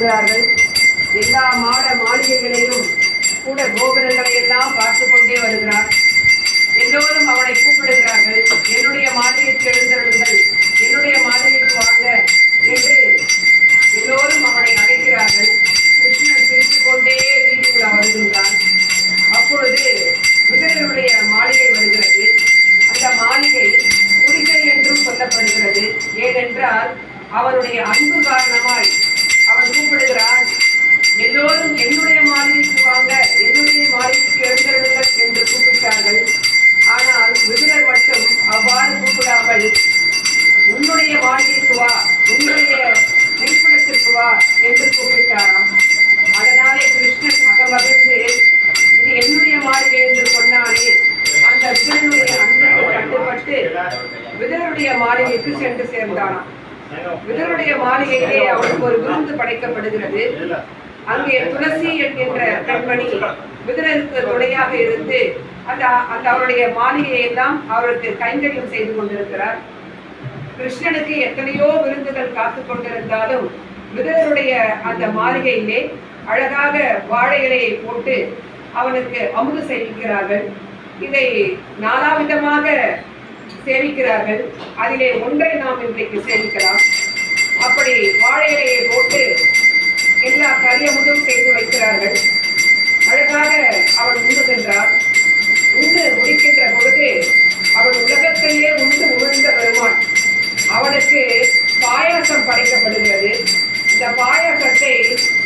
வருகிறார்கள். எல்லா மாட மாளிகைகளையும் கூட கோபுரங்களை எல்லாம் பார்த்து கொண்டே வருகிறார். எல்லோரும் அவனை கூப்பிடுகிறார்கள். என்னுடைய மாளிகைக்கு எழுந்தருளுங்கள். என்னுடைய மாளிகைக்கு வாங்க என்று எல்லோரும் அவனை அழைக்கிறார்கள். கிருஷ்ணன் சிரித்து கொண்டே வீதிக்குள்ள வருகின்றான் அப்பொழுது விதரனுடைய மாளிகை வருகிறது. அந்த மாளிகை குடிசை என்றும் சொல்லப்படுகிறது. ஏனென்றால் அவருடைய அன்பு காரணமாய் கூப்பிடுகிறான் எல்லோரும் என்னுடைய மாளிகைக்கு வாங்க என்னுடைய மாளிகைக்கு எழுந்திருங்கள் என்று கூப்பிட்டார்கள். ஆனால் விதுரர் மட்டும் அவ்வாறு கூப்பிடாமல் உன்னுடைய மாளிகைக்கு வா உன்னுடைய இருப்பிடத்திற்கு வா என்று கூப்பிட்டாராம். அதனாலே கிருஷ்ணன் அகமகிழ்ந்து இது என்னுடைய மாளிகை என்று சொன்னானே அந்த விதனுடைய அன்புக்கு கட்டுப்பட்டு விதனுடைய மாளிகைக்கு சென்று சேர்ந்தானாம் விதருடைய மாளிகையிலே அவனுக்கு ஒரு விருந்து படைக்கப்படுகிறது. அங்கே துளசி என்கின்ற பெண்மணி விதனருக்கு துணையாக இருந்து அந்த அந்த அவருடைய மாளிகையை எல்லாம் அவருக்கு கைங்கரியம் செய்து கொண்டிருக்கிறார். கிருஷ்ணனுக்கு எத்தனையோ விருந்துகள் காத்து கொண்டிருந்தாலும் விதருடைய அந்த மாளிகையிலே அழகாக வாழை இலையை போட்டு அவனுக்கு அமுது செய்கிறார்கள் இதை நாலாவிதமாக சேவிக்கிறார்கள் அதிலே ஒன்றை நாம் இன்றைக்கு சேவிக்கலாம் அப்படி வாழை இலையை போட்டு எல்லா கரியமுதும் செய்து வைக்கிறார்கள். அழகாக அவன் உண்ணுகின்றான் உண்டு முடிக்கின்ற பொழுது அவன் உலகத்தையே உண்டு உமிழ்ந்த பெருமான் அவனுக்கு பாயாசம் படைக்கப்படுகிறது. இந்த பாயாசத்தை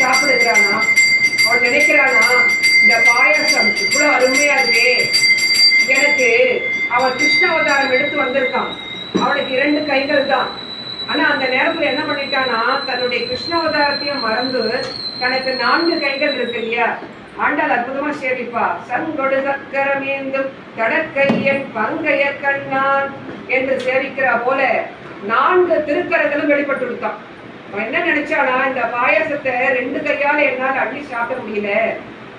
சாப்பிடுகிறானா? அவன் நினைக்கிறானா இந்த பாயாசம் இவ்வளோ அருமையா இருக்கே. அவன் கிருஷ்ண அவதாரம் எடுத்து வந்திருக்கான். அவனுக்கு இரண்டு கைகள் தான் ஆனா அந்த நேரத்துல என்ன பண்ணிட்டானா தன்னுடைய கிருஷ்ண அவதாரத்தையும் மறந்து தனக்கு நான்கு கைகள் இருக்கு இல்லையா? ஆண்டாள் அற்புதமா சேவிப்பா. சங்கொடு சக்கரமேந்தும் கடற்கையன் பங்கைய கண்ணான் என்று சேவிக்கிற போல நான்கு திருக்கரங்களும் வெளிப்பட்டு கொடுத்தான். அவன் என்ன நினைச்சானா இந்த பாயாசத்தை ரெண்டு கையால என்னால அள்ளி சாப்பிட முடியல.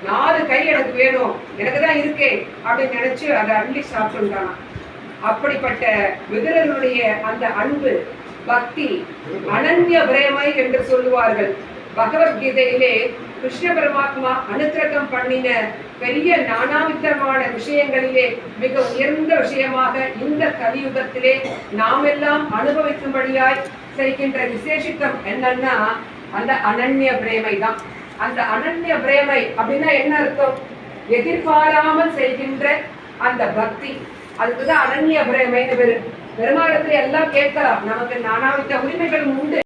நாலு கை எனக்கு வேணும்? எனக்கு தான் இருக்கே அப்படின்னு நினைச்சு அதை அள்ளி சாப்பிட்டுட்டான். அப்படிப்பட்ட விதுரனுடைய அந்த அன்பு பக்தி அனன்ய பிரேமை என்று சொல்லுவார்கள். பகவத்கீதையிலே கிருஷ்ண பரமாத்மா அனுத்திரகம் பண்ணின பெரிய நானாவித்தமான விஷயங்களிலே மிக உயர்ந்த விஷயமாக இந்த கலியுகத்திலே நாம் எல்லாம் அனுபவிக்கும்படியாய் செய்கின்ற விசேஷித்தம் என்னன்னா அந்த அனன்ய பிரேமை தான் அந்த அனன்ய பிரேமை அப்படின்னா என்ன அர்த்தம்? எதிர்பாராமல் செய்கின்ற அந்த பக்தி. அதுக்குதான் அனன்ய பிரேமைன்னு பெரு. பெருமாளத்துல எல்லாம் கேட்கலாம். நமக்கு நானாவித உரிமைகள் உண்டு.